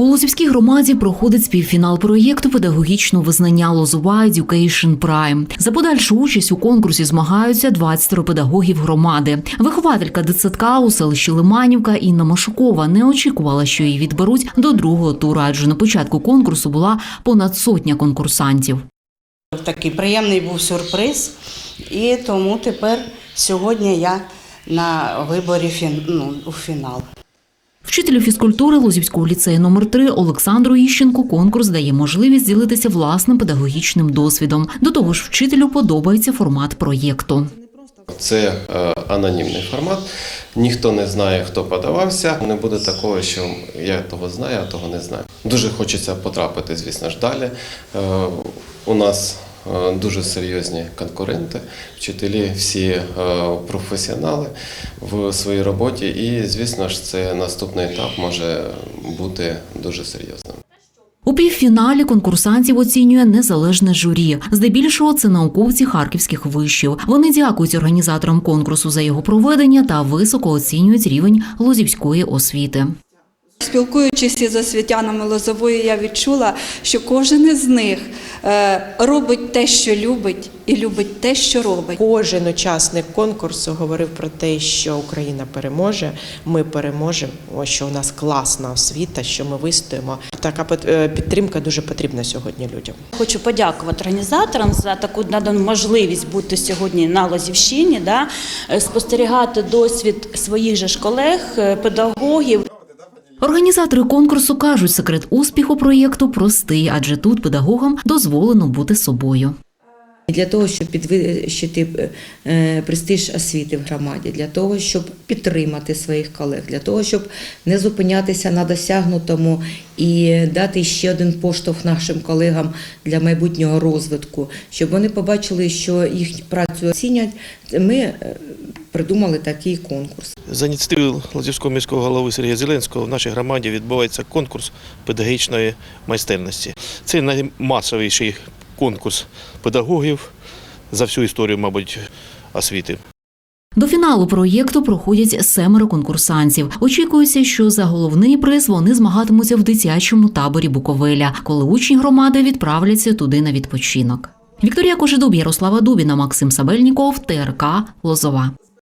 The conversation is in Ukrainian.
У Лозівській громаді проходить співфінал проєкту педагогічного визнання Лозова Education Prime. За подальшу участь у конкурсі змагаються 20 педагогів громади. Вихователька дитсадка у селищі Лиманівка Інна Машукова не очікувала, що її відберуть до другого туру, адже на початку конкурсу була понад сотня конкурсантів. Такий приємний був сюрприз, і тому тепер сьогодні я на виборі фін, ну, у фінал. Вчителю фізкультури Лозівського ліцею номер 3 Олександру Іщенку конкурс дає можливість ділитися власним педагогічним досвідом. До того ж, вчителю подобається формат проєкту. Це е, анонімний формат. Ніхто не знає, хто подавався. Не буде такого, що я того знаю, а того не знаю. Дуже хочеться потрапити, звісно ж, далі. Е, У нас дуже серйозні конкуренти, вчителі, всі е, професіонали в своїй роботі. І, звісно ж, це наступний етап може бути дуже серйозним. У півфіналі конкурсантів оцінює незалежне журі. Здебільшого це науковці харківських вишів. Вони дякують організаторам конкурсу за його проведення та високо оцінюють рівень лозівської освіти. Спілкуючись із освітянами Лозової, я відчула, що кожен із них е, робить те, що любить, і любить те, що робить. Кожен учасник конкурсу говорив про те, що Україна переможе, ми переможемо, що у нас класна освіта, що ми вистоїмо. Така е, підтримка дуже потрібна сьогодні людям. Хочу подякувати організаторам за таку надану можливість бути сьогодні на Лозівщині, да, е, спостерігати досвід своїх же ж колег, педагогів. Організатори конкурсу кажуть, секрет успіху проєкту простий, адже тут педагогам дозволено бути собою. Для того, щоб підвищити е, престиж освіти в громаді, для того, щоб підтримати своїх колег, для того, щоб не зупинятися на досягнутому і дати ще один поштовх нашим колегам для майбутнього розвитку, щоб вони побачили, що їх працю оцінять. Ми е, придумали такий конкурс. За ініціативою Лазівського міського голови Сергія Зеленського в нашій громаді відбувається конкурс педагогічної майстерності. Це наймасовіший конкурс педагогів за всю історію, мабуть, освіти. До фіналу проєкту проходять семеро конкурсантів. Очікується, що за головний приз вони змагатимуться в дитячому таборі Буковеля, коли учні громади відправляться туди на відпочинок. Вікторія Кожедуб, Ярослава Дубіна, Максим Сабельніков, ТРК Лозова.